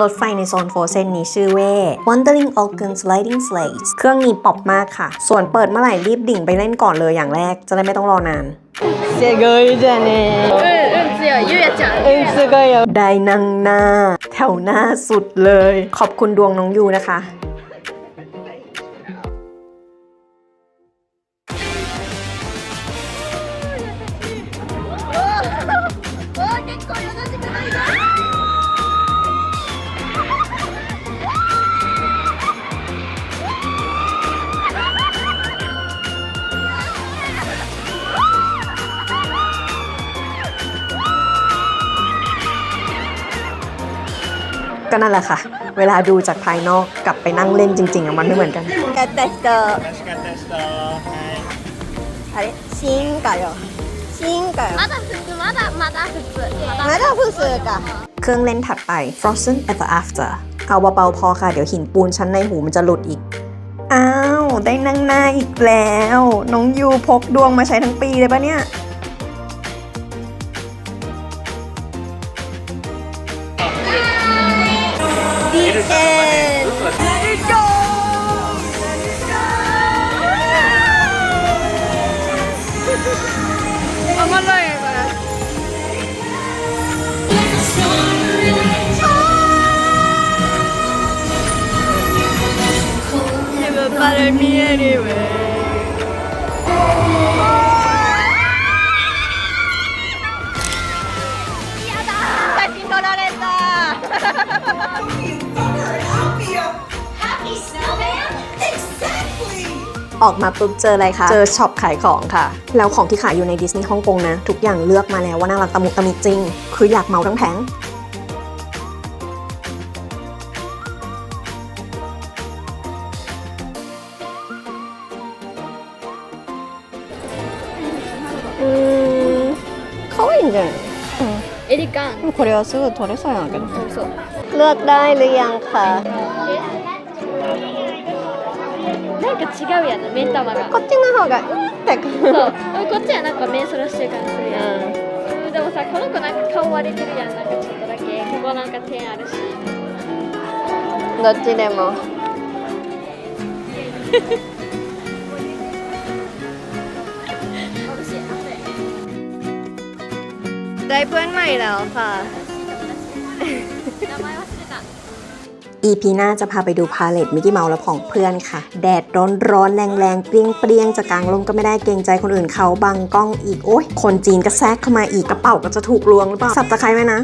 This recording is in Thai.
รถไฟในโซนโฟเซนนี้ชื่อเว่ Wandering Organ Sliding Slates เครื่องนี้ป๊อปมากค่ะ ส่วนเปิดเมื่อไหร่รีบดิ่งไปเล่นก่อนเลยอย่างแรก จะได้ไม่ต้องรอนาน すごいじゃねうんうん強いゆうやちゃんうんすごいよ ได้นั่งหน้า แถวหน้าสุดเลย ขอบคุณดวงน้องยูนะคะ わあ結構優しくないな ก็นั่นแหละค่ะ เวลาดูจากภายนอกกับไปนั่งเล่นจริงๆอะมันไม่เหมือนกัน かった人楽しかった人はいあれ新かよ新かよまだ普通まだまだ普通まだまだ普通か เครื่องเล่นถัดไป Frozen Ever After เอาเบาๆพอค่ะ เดี๋ยวหินปูนชั้นในหูมันจะหลุดอีก อ้าว ได้นั่งหน้าอีกแล้ว น้องยูพกดวงมาใช้ทั้งปีเลยปะเนี่ย Let it go! আমার নয় এবার follow me anyway. ออกมาปุ๊บเจออะไรคะ เจอช็อปขายของค่ะ แล้วของที่ขายอยู่ในดิสนีย์ฮ่องกงนะ ทุกอย่างเลือกมาแล้วว่าน่ารักตะมุตะมิจริง คืออยากเมาทั้งแผง うーん可愛いんじゃないエリカンでもこれはすぐ取れそうやんけどそうそう เลือกได้หรือยังคะ なんか違うやんな目ん玉がこっちの方がうんってそうでもこっちはなんか目そらしてる感じするやん、うん、でもさこの子なんか顔割れてるやんなんかちょっとだけここなんか点あるしどっちでもได้เพื่อนใหม่แล้วค่ะ 名前忘れた EP หน้าจะพาไปดูพาเลตมิกกี้เมาส์และของเพื่อนค่ะ แดดร้อนร้อนๆแรงแรงๆเปรี้ยงเปรี้ยงๆจะกลางลมก็ไม่ได้เกรงใจคนอื่นเขาบังกล้องอีก โอ๊ยคนจีนก็แทรกเข้ามาอีกกระเป๋าก็จะถูกลวงหรือเปล่าสับตะไคร้ไหมนะ